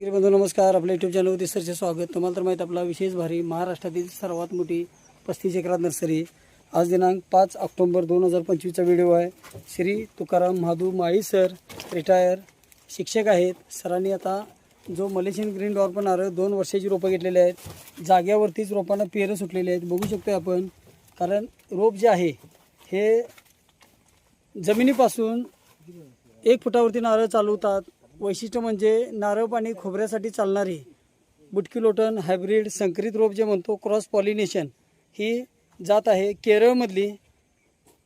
बंधू नमस्कार. आपल्या युट्यूब चॅनलवरती सरचे स्वागत. तुम्हाला तर माहीत आपला विशेष भारी महाराष्ट्रातील सर्वात मोठी पस्तीस एकरात नर्सरी. आज दिनांक पाच ऑक्टोंबर दोन हजार पंचवीसचा व्हिडिओ आहे. श्री तुकाराम महादू माळी सर रिटायर शिक्षक आहेत. सरांनी आता जो मलेशियन ग्रीन डॉर्पन नारळ दोन वर्षाची रोपं घेतलेली आहेत. जाग्यावरतीच रोपांना पेरं सुटलेली आहेत. बघू शकतो आपण. कारण रोप जे आहे हे जमिनीपासून एक फुटावरती नारळ चालवतात. वैशिष्ट्य म्हणजे नारळ पाणी खोबऱ्यासाठी चालणारी बुटकी लोटन हायब्रिड संकरित रोप जे म्हणतो क्रॉस पॉलिनेशन ही जात आहे केरळमधली.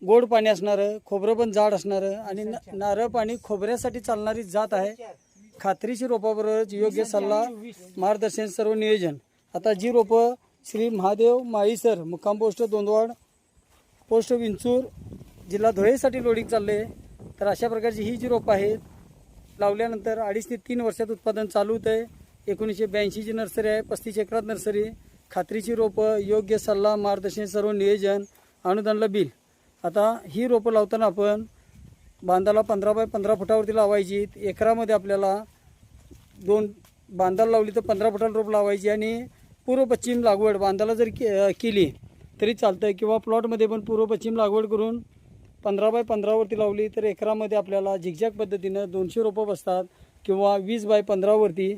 गोड पाणी असणारं खोबरं पण जाड असणारं आणि न- नारळ पाणी खोबऱ्यासाठी चालणारी जात आहे. खात्रीशी रोपाबरोबरच योग्य सल्ला मार्गदर्शन सर्व नियोजन. आता जी रोपं श्री महादेव माळीसर मुक्काम पोस्ट दोंदवाड पोस्ट विंचूर जिल्हा धुळेसाठी लोडिंग चालले तर अशा प्रकारची ही जी रोपं आहेत लावल्यानंतर अडीच ते तीन वर्षात उत्पादन चालू होतं आहे एकोणीसशे ब्याऐंशीची नर्सरी आहे पस्तीस एकरात नर्सरी खात्रीची रोपं योग्य सल्ला मार्गदर्शन सर्व नियोजन अनुदानला बिल. आता ही रोपं लावताना आपण बांधाला पंधरा बाय पंधरा फुटावरती लावायची. एकरामध्ये आपल्याला दोन बांधाला लावली तर पंधरा फुटाला रोप लावायची आणि पूर्व पश्चिम लागवड बांधाला जर के केली तरी चालतं किंवा प्लॉटमध्ये पण पूर्व पश्चिम लागवड करून पंधरा बाय पंधरावरती लावली तर एकरामध्ये आपल्याला झिकझॅक पद्धतीनं दोनशे रोपं बसतात किंवा वीस बाय पंधरावरती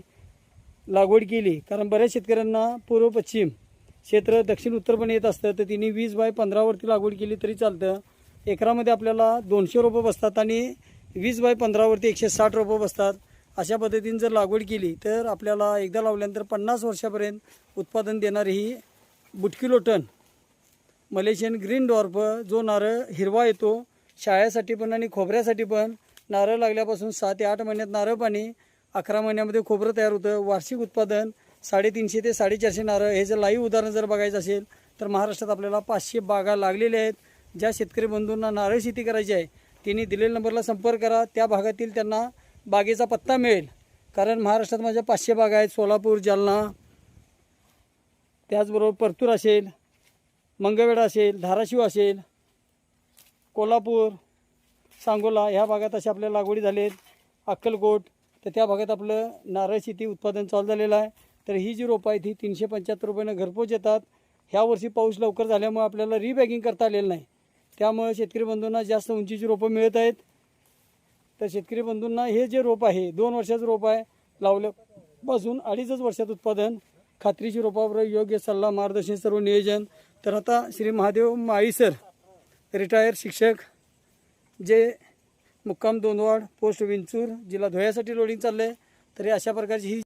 लागवड केली. कारण बऱ्याच शेतकऱ्यांना पूर्व पश्चिम क्षेत्र दक्षिण उत्तर पण येत असतं तर तिने वीस बाय पंधरावरती लागवड केली तरी चालतं. एकरामध्ये आपल्याला दोनशे रोपं बसतात आणि वीस बाय पंधरावरती एकशे साठ रोपं बसतात. अशा पद्धतीने जर लागवड केली तर आपल्याला एकदा लावल्यानंतर पन्नास वर्षापर्यंत उत्पादन देणारी ही बुटकी लोटन मलेशियन ग्रीन डॉर्फ जो नारळ हिरवा येतो शाळेसाठी पण आणि खोबऱ्यासाठी पण. नारळ लागल्यापासून सहा ते आठ महिन्यात नारळ पाणी अकरा महिन्यामध्ये खोबरं तयार होतं. वार्षिक उत्पादन साडेतीनशे ते साडेचारशे नारळ. हे जर लाईव्ह उदाहरण जर बघायचं असेल तर महाराष्ट्रात आपल्याला पाचशे बागा लागलेल्या आहेत. ज्या शेतकरी बंधूंना नारळ शेती करायची आहे त्यांनी दिलेल्या नंबरला संपर्क करा. त्या भागातील त्यांना बागेचा पत्ता मिळेल. कारण महाराष्ट्रात माझ्या पाचशे बागा आहेत. सोलापूर जालना. त्याचबरोबर परतूर असेल. मंगळवेढा असेल धाराशिव असेल कोल्हापूर सांगोला ह्या भागात अशा आपल्या लागवडी झालेत अक्कलकोट तर त्या भागात आपलं नारळ शेती उत्पादन चालू झालेलं आहे. तर ही जी रोपं आहेत ही तीनशे पंच्याहत्तर रुपयानं घरपोच येतात. ह्या वर्षी पाऊस लवकर झाल्यामुळे आपल्याला रिबॅगिंग करता आलेलं नाही. त्यामुळे शेतकरी बंधूंना जास्त उंचीची रोपं मिळत आहेत. तर शेतकरी बंधूंना हे जे रोप आहे दोन वर्षाचं रोप आहे लावल्यापासून अडीचच वर्षात उत्पादन खात्रीची रोपावर योग्य सल्ला मार्गदर्शन सर्व नियोजन. तर आता श्री महादेव माळीसर रिटायर शिक्षक जे मुक्काम दोनवाड पोस्ट विंचूर जिल्हा धुळ्यासाठी लोडिंग चाललं आहे तरी अशा प्रकारची ही